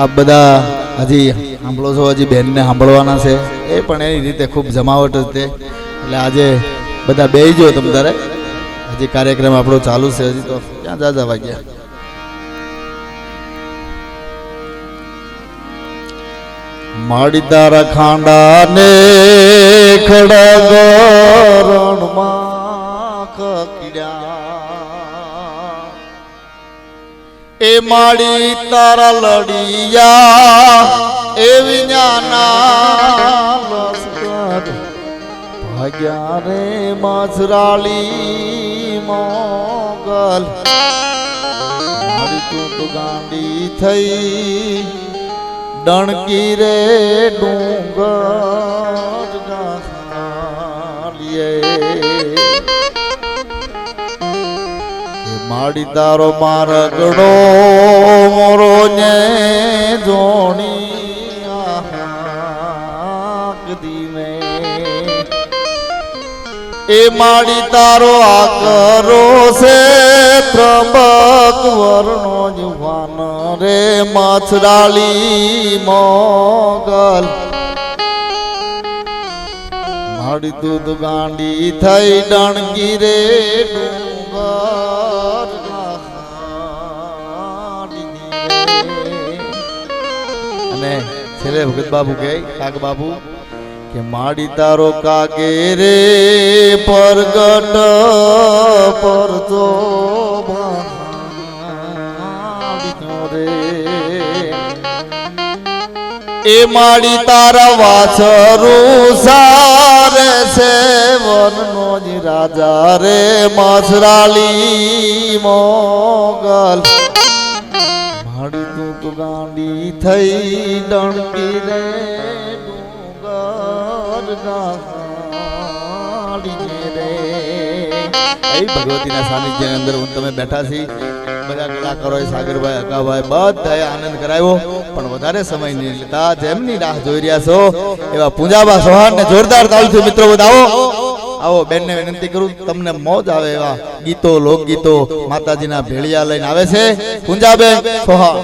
આપ બધા હજી સાંભળો છો, હજી બેનને સાંભળવાના છે. એ પણ એની રીતે ખૂબ જમાવટ જ તે. એટલે આજે બધા બે જો તમ તારે. હજી કાર્યક્રમ આપણો ચાલુ છે, હજી તો ક્યાં જાજા વાગ્યા માડી તારા ખાંડા ને ખડગરણમાં કકડ્યા એ માડી તારા લડિયા એ વિજ્ઞાના ભાગ્યા રે માછરાળી મોગલ મારી તું તો ગાંડી થઈ, ડણકી રે ડુંગર ગાલીએ માડી તારો મારગડો મોરો ને જોણી આહાક દીવે એ માડી તારો આકરો છે ત્રંબક વર્ણો જુવાન રે, માછરાળી મોગલ. માડી દૂધ ગાંડી થઈ, ડણગી રે અને છેલ્લે ભગત બાબુ કહે, કાગ બાબુ, કે માડી તારો કાગે રે પરગટ પરતો રે એ માડી તારા વાછરું સારે છે, વનનો રાજા રે મસરાલી મોગલ. માડી તું ગાંડી થઈ ડણકી રે ડુંગર ગાડી રે. એ સાનિધ્યની અંદર હું તમે બેઠા છી. બધા કલાકારોએ સાગરભાઈ અકાભાઈ બધાએ આનંદ કરાવ્યો. પણ વધારે સમય નહીં લેતા જેમની રાહ જોઈ રહ્યા છો એવા પૂંજાબા સોહાન ને જોરદાર તાલથી મિત્રો બધા આવો બેન બેનને વિનંતી કરું, તમને મોજ આવે એવા ગીતો, લોકગીતો માતાજીના ભેળિયા લઈને આવે છે. પૂંજાબેન સોહાન